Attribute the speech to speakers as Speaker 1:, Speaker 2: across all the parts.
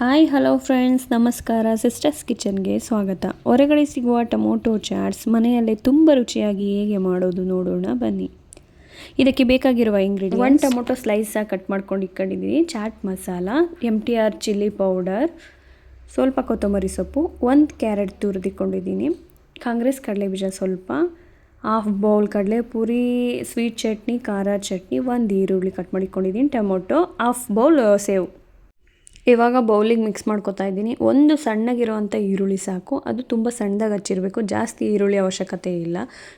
Speaker 1: Hi, hello friends, ನಮಸ್ಕಾರ. Sisters ಕಿಚನ್ಗೆ ಸ್ವಾಗತ. ಹೊರಗಡೆ ಸಿಗುವ ಟೊಮೊಟೊ ಚಾಟ್ಸ್ ಮನೆಯಲ್ಲೇ ತುಂಬ ರುಚಿಯಾಗಿ ಹೇಗೆ ಮಾಡೋದು ನೋಡೋಣ ಬನ್ನಿ. ಇದಕ್ಕೆ ಬೇಕಾಗಿರುವ ಇಂಗ್ರೀಡಿಯಂಟ್ ಒನ್ ಟೊಮೊಟೊ ಸ್ಲೈಸಾಗಿ ಕಟ್ ಮಾಡ್ಕೊಂಡು ಇಟ್ಕೊಂಡಿದ್ದೀನಿ. Chaat masala M T R chilli powder ಸ್ವಲ್ಪ ಕೊತ್ತಂಬರಿ ಸೊಪ್ಪು, ಒಂದು ಕ್ಯಾರೆಟ್ ತುರಿದಿಕೊಂಡಿದ್ದೀನಿ ಕಾಂಗ್ರೆಸ್ ಕಡಲೆ ಬೀಜ ಸ್ವಲ್ಪ ಹಾಫ್ ಬೌಲ್ ಕಡಲೆಪುರಿ ಸ್ವೀಟ್ ಚಟ್ನಿ, ಖಾರ ಚಟ್ನಿ, ಒಂದು ಈರುಳ್ಳಿ ಕಟ್ ಮಾಡಿಕೊಂಡಿದ್ದೀನಿ ಟೊಮೊಟೊ ಹಾಫ್ ಬೌಲ್ ಸೇವ್. ಇವಾಗ ಬೌಲಿಗೆ ಮಿಕ್ಸ್ ಮಾಡ್ಕೊತಾ ಇದ್ದೀನಿ. ಒಂದು ಸಣ್ಣಗಿರುವಂಥ ಈರುಳ್ಳಿ ಸಾಕು. ಅದು ತುಂಬ ಸಣ್ಣದಾಗಿ ಹಚ್ಚಿರಬೇಕು. ಜಾಸ್ತಿ ಈರುಳ್ಳಿ ಅವಶ್ಯಕತೆ ಇಲ್ಲ.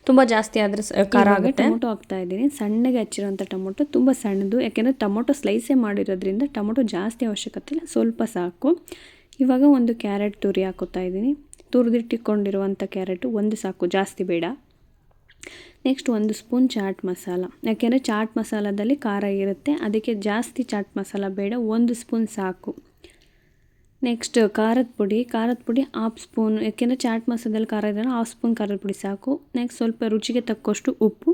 Speaker 1: ತುಂಬ ಜಾಸ್ತಿ ಆದರೆ ಖಾರ ಆಗುತ್ತೆ. ಟೊಮೊಟೊ ಹಾಕ್ತಾ ಇದ್ದೀನಿ. ಸಣ್ಣಗೆ ಹಚ್ಚಿರೋಂಥ ಟೊಮೊಟೊ ತುಂಬ ಸಣ್ಣದು. ಯಾಕೆಂದರೆ ಟೊಮೊಟೊ ಸ್ಲೈಸೇ ಮಾಡಿರೋದ್ರಿಂದ ಟೊಮೊಟೊ ಜಾಸ್ತಿ ಅವಶ್ಯಕತೆ ಇಲ್ಲ. ಸ್ವಲ್ಪ ಸಾಕು. ಇವಾಗ ಒಂದು ಕ್ಯಾರೆಟ್ ತುರಿ ಹಾಕೋತಾ ಇದ್ದೀನಿ. ತುರಿದಿಟ್ಟಿಕೊಂಡಿರುವಂಥ ಕ್ಯಾರೆಟು ಒಂದು ಸಾಕು. ಜಾಸ್ತಿ ಬೇಡ. ನೆಕ್ಸ್ಟ್ ಒಂದು ಸ್ಪೂನ್ ಚಾಟ್ ಮಸಾಲ. ಯಾಕೆಂದರೆ ಚಾಟ್ ಮಸಾಲದಲ್ಲಿ ಖಾರ ಇರುತ್ತೆ. ಅದಕ್ಕೆ ಜಾಸ್ತಿ ಚಾಟ್ ಮಸಾಲ ಬೇಡ. ಒಂದು ಸ್ಪೂನ್ ಸಾಕು. ನೆಕ್ಸ್ಟ್ ಖಾರದ ಪುಡಿ. ಖಾರದ ಪುಡಿ ಹಾಫ್ ಸ್ಪೂನ್ ಯಾಕೆಂದರೆ ಚಾಟ್ ಮಸಾಲದಲ್ಲಿ ಖಾರ ಇದ್ದರೆ ಹಾಫ್ ಸ್ಪೂನ್ ಖಾರದ ಪುಡಿ ಸಾಕು. ನೆಕ್ಸ್ಟ್ ಸ್ವಲ್ಪ ರುಚಿಗೆ ತಕ್ಕಷ್ಟು ಉಪ್ಪು.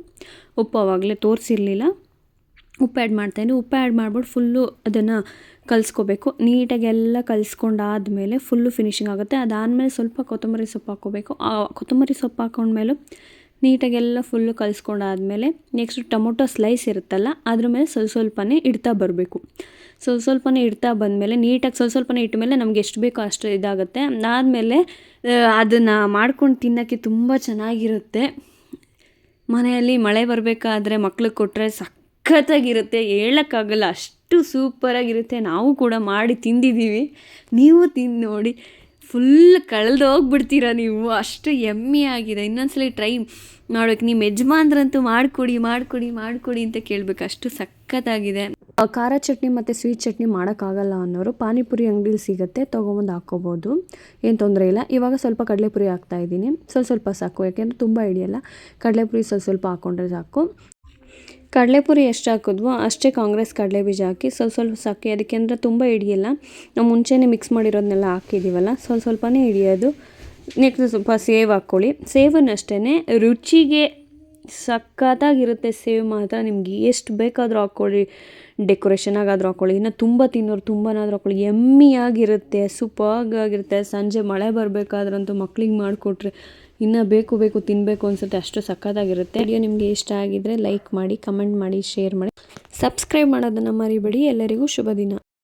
Speaker 1: ಉಪ್ಪು ಅವಾಗಲೇ ತೋರಿಸಿರಲಿಲ್ಲ. ಉಪ್ಪು ಆ್ಯಡ್ ಮಾಡ್ತಾಯಿದ್ದೆ ಉಪ್ಪು ಆ್ಯಡ್ ಮಾಡ್ಬಿಟ್ಟು ಫುಲ್ಲು ಅದನ್ನು ಕಲಿಸ್ಕೋಬೇಕು. ನೀಟಾಗಿ ಎಲ್ಲ ಕಲಿಸ್ಕೊಂಡಾದಮೇಲೆ ಫುಲ್ಲು ಫಿನಿಶಿಂಗ್ ಆಗುತ್ತೆ. ಅದಾದಮೇಲೆ ಸ್ವಲ್ಪ ಕೊತ್ತಂಬರಿ ಸೊಪ್ಪು ಹಾಕ್ಕೋಬೇಕು. ಕೊತ್ತಂಬರಿ ಸೊಪ್ಪು ಹಾಕೊಂಡ್ಮೇಲೆ ನೀಟಾಗೆಲ್ಲ ಫುಲ್ಲು ಕಲಿಸ್ಕೊಂಡಾದ್ಮೇಲೆ ನೆಕ್ಸ್ಟ್ ಟೊಮೊಟೊ ಸ್ಲೈಸ್ ಇರುತ್ತಲ್ಲ, ಅದ್ರ ಮೇಲೆ ಸ್ವಲ್ಪ ಸ್ವಲ್ಪನೇ ಇಡ್ತಾ ಬರಬೇಕು. ಸ್ವಲ್ಪ ಸ್ವಲ್ಪನೇ ಇಡ್ತಾ ಬಂದಮೇಲೆ ನೀಟಾಗಿ ಸ್ವಲ್ಪ ಸ್ವಲ್ಪನೇ ಇಟ್ಟ ಮೇಲೆ ನಮ್ಗೆ ಎಷ್ಟು ಬೇಕೋ ಅಷ್ಟು ಇದಾಗುತ್ತೆ. ಅದಾದಮೇಲೆ ಅದನ್ನು ಮಾಡ್ಕೊಂಡು ತಿನ್ನೋಕ್ಕೆ ತುಂಬ ಚೆನ್ನಾಗಿರುತ್ತೆ. ಮನೆಯಲ್ಲಿ ಮಳೆ ಬರಬೇಕಾದ್ರೆ ಮಕ್ಳಿಗೆ ಕೊಟ್ಟರೆ ಸಖತ್ತಾಗಿರುತ್ತೆ, ಹೇಳೋಕ್ಕಾಗಲ್ಲ. ಅಷ್ಟು ಸೂಪರಾಗಿರುತ್ತೆ ನಾವು ಕೂಡ ಮಾಡಿ ತಿಂದಿದ್ದೀವಿ. ನೀವು ತಿಂದು ನೋಡಿ. ಫುಲ್ ಕಳೆದೋಗ್ಬಿಡ್ತೀರ ನೀವು? ಅಷ್ಟು ಎಮ್ಮೆ ಆಗಿದೆ. ಇನ್ನೊಂದ್ಸಲ ಟ್ರೈ ಮಾಡ್ಬೇಕು. ನಿಮ್ಮ ಯಜಮಾನ್ರಂತೂ ಮಾಡಿಕೊಡಿ ಮಾಡಿಕೊಡಿ ಮಾಡಿಕೊಡಿ ಅಂತ ಕೇಳಬೇಕು. ಅಷ್ಟು ಸಖತ್ತಾಗಿದೆ. ಖಾರ ಚಟ್ನಿ ಮತ್ತು ಸ್ವೀಟ್ ಚಟ್ನಿ ಮಾಡೋಕ್ಕಾಗಲ್ಲ ಅನ್ನೋರು ಪಾನಿಪುರಿ ಅಂಗಡಿಲಿ ಸಿಗುತ್ತೆ. ತೊಗೊಬಂದು ಹಾಕ್ಕೋಬೋದು ಏನು ತೊಂದರೆ ಇಲ್ಲ. ಇವಾಗ ಸ್ವಲ್ಪ ಕಡಲೆಪುರಿ ಹಾಕ್ತಾಯಿದ್ದೀನಿ ಸ್ವಲ್ಪ ಸ್ವಲ್ಪ ಸಾಕು. ಯಾಕೆಂದರೆ ತುಂಬ ಹಿಡಿಯಲ್ಲ. ಕಡಲೆಪುರಿ ಸ್ವಲ್ಪ ಸ್ವಲ್ಪ ಹಾಕ್ಕೊಂಡ್ರೆ ಸಾಕು. ಕಡಲೆಪುರಿ ಎಷ್ಟು ಹಾಕಿದ್ವೋ ಅಷ್ಟೇ ಕಾಂಗ್ರೆಸ್ ಕಡಲೆ ಬೀಜ ಹಾಕಿ ಸ್ವಲ್ಪ ಸ್ವಲ್ಪ ಸಾಕಿ. ಅದಕ್ಕೆ ಅಂದರೆ ತುಂಬ ಹಿಡಿಯಲ್ಲ. ನಾವು ಮುಂಚೆನೇ ಮಿಕ್ಸ್ ಮಾಡಿರೋದನ್ನೆಲ್ಲ ಹಾಕಿದ್ದೀವಲ್ಲ ಸ್ವಲ್ಪ ಸ್ವಲ್ಪನೇ ಹಿಡಿಯೋದು. ನೆಕ್ಸ್ಟ್ ಸ್ವಲ್ಪ ಸೇವ್ ಹಾಕ್ಕೊಳ್ಳಿ ಸೇವನ್ನಷ್ಟೇ ರುಚಿಗೆ ಸಖತ್ತಾಗಿರುತ್ತೆ ಸೇವ್ ಮಾತ್ರ. ನಿಮ್ಗೆ ಎಷ್ಟು ಬೇಕಾದರೂ ಹಾಕ್ಕೊಳ್ಳಿ ಡೆಕೋರೇಷನಾಗಾದರೂ ಹಾಕ್ಕೊಳ್ಳಿ ಇನ್ನು ತುಂಬ ತಿನ್ನೋರು ತುಂಬನಾದರೂ ಹಾಕ್ಕೊಳ್ಳಿ ಎಮ್ಮಿಯಾಗಿರುತ್ತೆ ಸೂಪಾಗಿರುತ್ತೆ ಸಂಜೆ ಮಳೆ ಬರಬೇಕಾದ್ರಂತೂ ಮಕ್ಳಿಗೆ ಮಾಡಿಕೊಟ್ರೆ ಇನ್ನು ಬೇಕು ಬೇಕು ತಿನ್ನಬೇಕು ಅನ್ಸುತ್ತೆ, ಅಷ್ಟು ಸಕ್ಕತ್ತಾಗಿರುತ್ತೆ ವಿಡಿಯೋ ನಿಮಗೆ ಇಷ್ಟ ಆಗಿದ್ದರೆ ಲೈಕ್ ಮಾಡಿ ಕಮೆಂಟ್ ಮಾಡಿ ಶೇರ್ ಮಾಡಿ. ಸಬ್ಸ್ಕ್ರೈಬ್ ಮಾಡೋದನ್ನು ಮರಿಬೇಡಿ. ಎಲ್ಲರಿಗೂ ಶುಭ ದಿನ